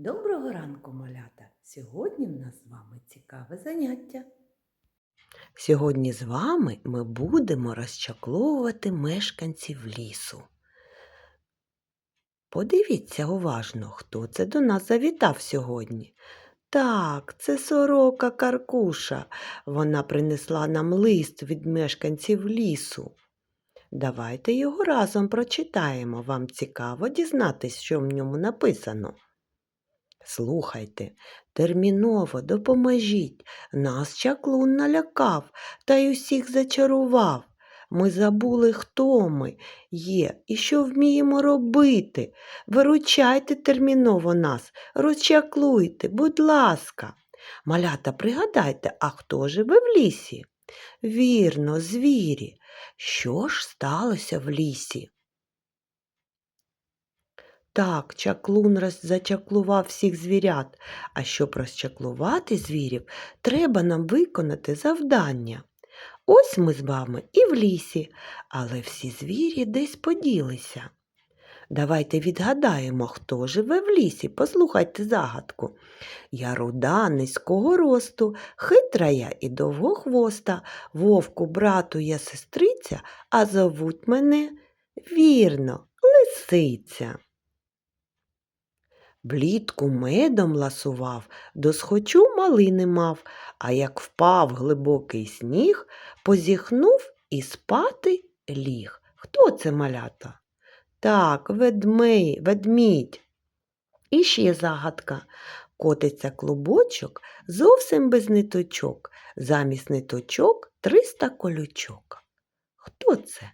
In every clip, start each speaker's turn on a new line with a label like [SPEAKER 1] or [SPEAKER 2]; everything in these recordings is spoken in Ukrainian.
[SPEAKER 1] Доброго ранку, малята! Сьогодні в нас з вами цікаве заняття. Сьогодні з вами ми будемо розчакловувати мешканців лісу. Подивіться уважно, хто це до нас завітав сьогодні. Так, це сорока Каркуша. Вона принесла нам лист від мешканців лісу. Давайте його разом прочитаємо. Вам цікаво дізнатись, що в ньому написано. Слухайте, терміново допоможіть. Нас чаклун налякав та й усіх зачарував. Ми забули, хто ми є і що вміємо робити. Виручайте терміново нас, розчаклуйте, будь ласка. Малята, пригадайте, а хто живе в лісі? Вірно, звірі. Що ж сталося в лісі? Так, чаклун зачаклував всіх звірят, а щоб розчаклувати звірів, треба нам виконати завдання. Ось ми з вами і в лісі, але всі звірі десь поділися. Давайте відгадаємо, хто живе в лісі. Послухайте загадку. Я руда, низького росту, хитра я і довгохвоста, вовку, брату я сестриця, а зовуть мене вірно, лисиця. Влітку медом ласував, досхочу малини мав, а як впав глибокий сніг, позіхнув і спати ліг. Хто це малята? Так, ведмей, ведмідь. І ще загадка. Котиться клубочок зовсім без ниточок, замість ниточок триста колючок. Хто це?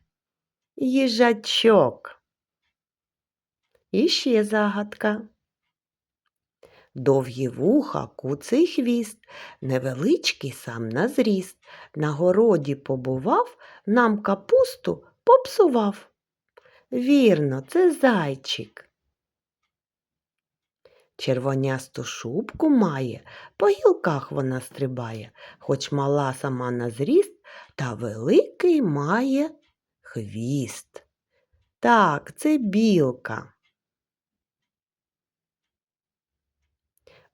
[SPEAKER 1] Їжачок. І ще загадка. Довгі вуха, куций хвіст, невеличкий сам на зріст. На городі побував, нам капусту попсував. Вірно, це зайчик. Червонясту шубку має, по гілках вона стрибає, хоч мала сама на зріст, та великий має хвіст. Так, це білка.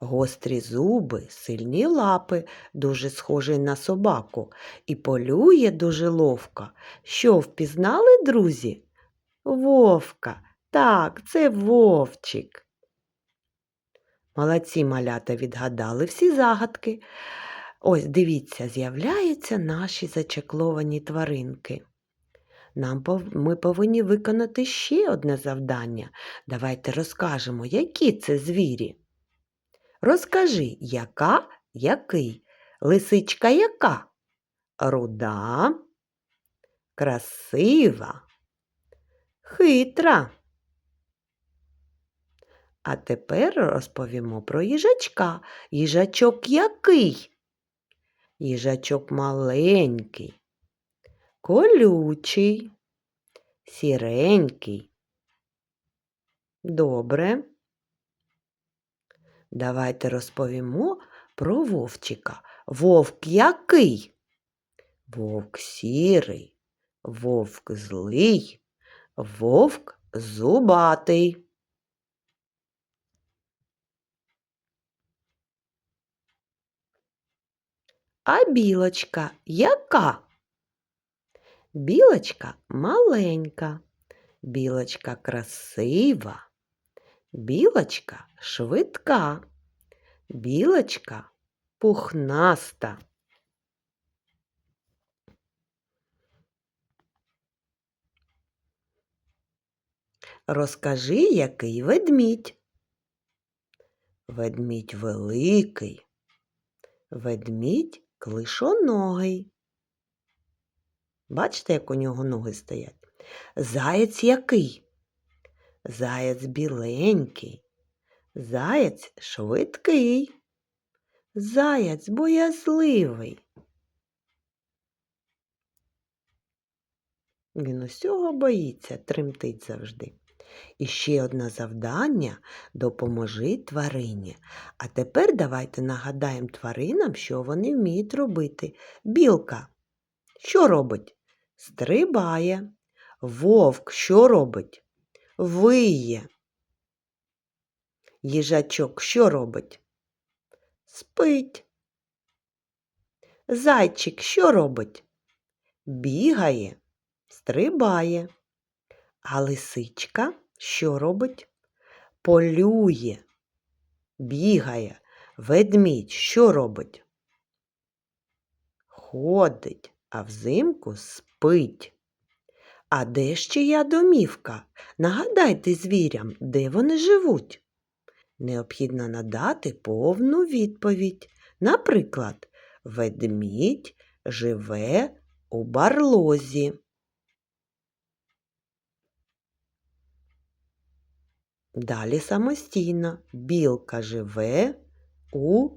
[SPEAKER 1] Гострі зуби, сильні лапи, дуже схожий на собаку, і полює дуже ловко. Що впізнали, друзі? Вовка. Так, це вовчик. Молодці малята відгадали всі загадки. Ось дивіться, з'являються наші зачекловані тваринки. Нам. Ми повинні виконати ще одне завдання. Давайте розкажемо, які це звірі. Розкажи, яка, який? Лисичка яка? Руда, красива, хитра. А тепер розповімо про їжачка. Їжачок який? Їжачок маленький, колючий, сіренький. Добре. Давайте розповімо про вовчика. Вовк який? Вовк сірий, вовк злий, вовк зубатий. А білочка яка? Білочка маленька, білочка красива. Білочка швидка, білочка пухнаста. Розкажи, який ведмідь. Ведмідь великий, ведмідь клишоногий. Бачите, як у нього ноги стоять? Заєць який? Заєць біленький, заєць швидкий, заєць боязливий. Він усього боїться, тремтить завжди. І ще одне завдання допоможи тварині. А тепер давайте нагадаємо тваринам, що вони вміють робити. Білка. Що робить? Стрибає. Вовк що робить? Виє. Їжачок що робить? Спить. Зайчик що робить? Бігає, стрибає. А лисичка що робить? Полює, бігає. Ведмідь що робить? Ходить, а взимку спить. А де ж чия домівка? Нагадайте звірям, де вони живуть. Необхідно надати повну відповідь. Наприклад, ведмідь живе у барлозі. Далі самостійно. Білка живе у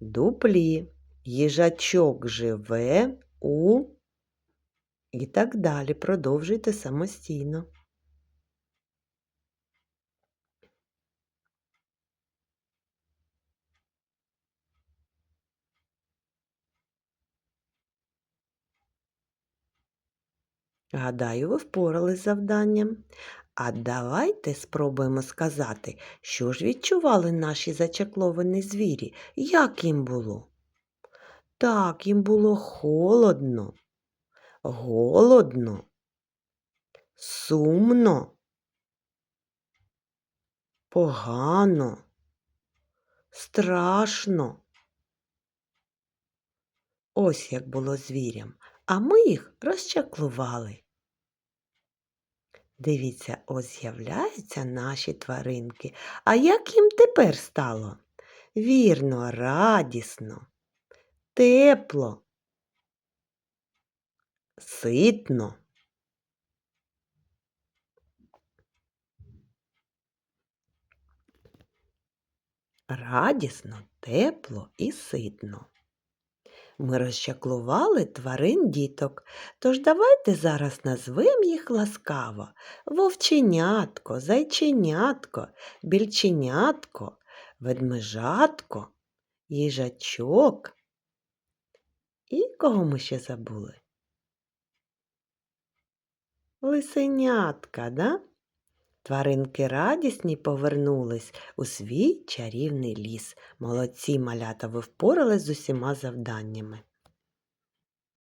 [SPEAKER 1] дуплі. Їжачок живе у і так далі. Продовжуйте самостійно. Гадаю, ви впорались з завданням. А давайте спробуємо сказати, що ж відчували наші зачакловані звірі, як їм було. Так, їм було холодно, голодно, сумно, погано, страшно. Ось як було звірям, а ми їх розчаклували. Дивіться, ось з'являються наші тваринки. А як їм тепер стало? Вірно, радісно, тепло, ситно. Радісно, тепло і ситно. Ми розчаклували тварин діток, тож давайте зараз назвемо їх ласкаво вовченятко, зайченятко, більченятко, ведмежатко, їжачок. І кого ми ще забули? Лисенятка, да? Тваринки радісні повернулись у свій чарівний ліс. Молодці малята ви впорались з усіма завданнями.